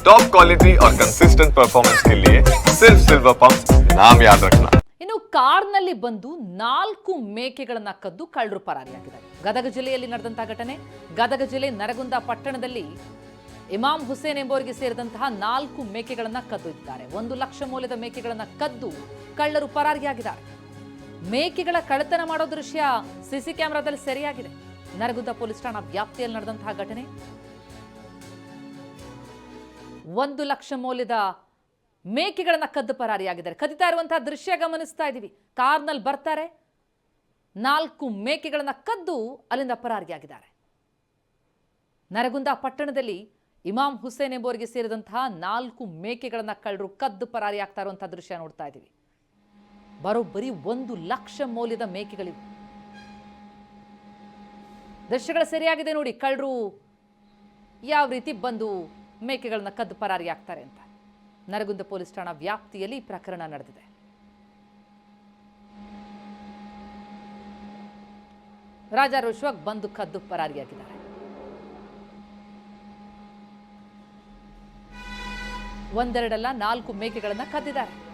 Top quality और consistent performance के लिए सिर्फ सिल्वर पंप नाम याद रखना ಇನ್ನು ಕಾರ್ನಲ್ಲಿ ಬಂದು ನಾಲ್ಕು ಮೇಕೆಗಳನ್ನ ಕದ್ದು ಕಳ್ಳರು ಪರಾರಿಯಾಗಿದ್ದಾರೆ ಗದಗ ಜಿಲ್ಲೆಯಲ್ಲಿ ನಡೆದಂತಹ ಘಟನೆ ಗದಗ ಜಿಲ್ಲೆ ನರಗುಂದ ಪಟ್ಟಣದಲ್ಲಿ ಇಮಾಮ್ ಹುಸೇನ್ ಎಂಬುವರಿಗೆ ಸೇರಿದಂತಹ ನಾಲ್ಕು ಮೇಕೆಗಳನ್ನ ಕದ್ದಿದ್ದಾರೆ ಒಂದು ಲಕ್ಷ ಮೌಲ್ಯದ ಮೇಕೆಗಳನ್ನ ಕದ್ದು ಕಳ್ಳರು ಪರಾರಿಯಾಗಿದ್ದಾರೆ ಮೇಕೆಗಳ ಕಳ್ಳತನ ಮಾಡೋ ದೃಶ್ಯ ಸಿಸಿ ಕ್ಯಾಮೆರಾದಲ್ಲಿ ಸೆರೆಯಾಗಿದೆ ನರಗುಂದ ಪೊಲೀಸ್ ಠಾಣಾ ವ್ಯಾಪ್ತಿಯಲ್ಲಿ ನಡೆದಂತಹ ಘಟನೆ ಒಂದು ಲಕ್ಷ ಮೌಲ್ಯದ ಮೇಕೆಗಳನ್ನು ಕದ್ದು ಪರಾರಿಯಾಗಿದ್ದಾರೆ. ಕದಿತಾ ಇರುವಂತಹ ದೃಶ್ಯ ಗಮನಿಸ್ತಾ ಇದ್ದೀವಿ. ಕಾರ್ನಲ್ಲಿ ಬರ್ತಾರೆ. ನಾಲ್ಕು ಮೇಕೆಗಳನ್ನು ಕದ್ದು ಅಲ್ಲಿಂದ ಪರಾರಿಯಾಗಿದ್ದಾರೆ. ನರಗುಂದ ಪಟ್ಟಣದಲ್ಲಿ ಇಮಾಮ್ ಹುಸೇನ್ ಎಂಬುವರಿಗೆ ಸೇರಿದಂತಹ ನಾಲ್ಕು ಮೇಕೆಗಳನ್ನು ಕಳ್ಳರು ಕದ್ದು ಪರಾರಿ ಆಗ್ತಾ ಇರುವಂತಹ ದೃಶ್ಯ ನೋಡ್ತಾ ಇದ್ದೀವಿ. ಬರೋಬ್ಬರಿ ಒಂದು ಲಕ್ಷ ಮೌಲ್ಯದ ಮೇಕೆಗಳಿವೆ. ದೃಶ್ಯಗಳು ಸರಿಯಾಗಿದೆ ನೋಡಿ. ಕಳ್ಳರು ಯಾವ ರೀತಿ ಬಂದು ಮೇಕೆಗಳನ್ನ ಕದ್ದು ಪರಾರಿಯಾಗ್ತಾರೆ ಅಂತ. ನರಗುಂದ ಪೊಲೀಸ್ ಠಾಣಾ ವ್ಯಾಪ್ತಿಯಲ್ಲಿ ಪ್ರಕರಣ ನಡೆದಿದೆ. ರಾಜಾರೋಷವಾಗಿ ಬಂದು ಕದ್ದು ಪರಾರಿಯಾಗಿದ್ದಾರೆ. ಒಂದೆರಡಲ್ಲ ನಾಲ್ಕು ಮೇಕೆಗಳನ್ನ ಕದ್ದಿದ್ದಾರೆ.